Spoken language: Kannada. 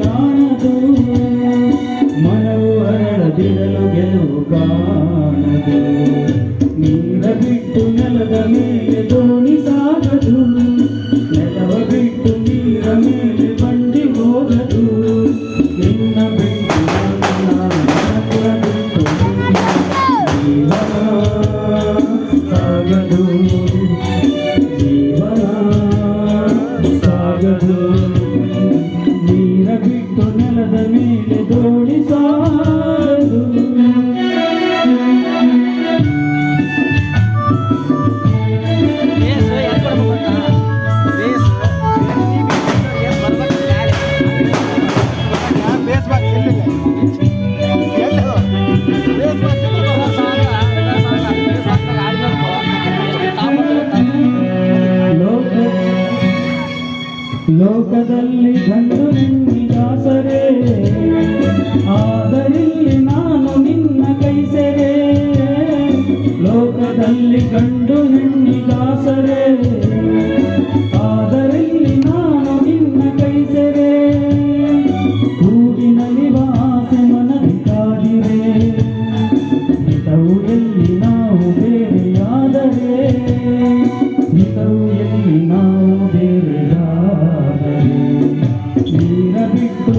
ಕಾಣದು ಮನವು ಹರಡದಿರಲು ಗೆಲುವು ಕಾಣ ನೆಲದ ಮೇಲೆ ದೋಡಿಸ ಲೋಕದಲ್ಲಿ ಗಂಡು ನಿನ್ನಿ ದಾಸರೇ. ಆದರಿಲ್ಲಿ ನಾನು ನಿನ್ನ ಕೈಸೆರೆ. ಲೋಕದಲ್ಲಿ ಕಂಡು ನಿನ್ನಿ ದಾಸರೇ. ಆದರಿಲ್ಲಿ ನಾನು ನಿನ್ನ ಕೈಸೆರೆ. ಹೂವಿನಲ್ಲಿ ವಾಸೆ ಮನದಿ ಕಾದಿರೆ ಮಿತವು ಎಲ್ಲಿ ನಾವು ಬೇರೆಯಾದರೆ. ಮಿತವು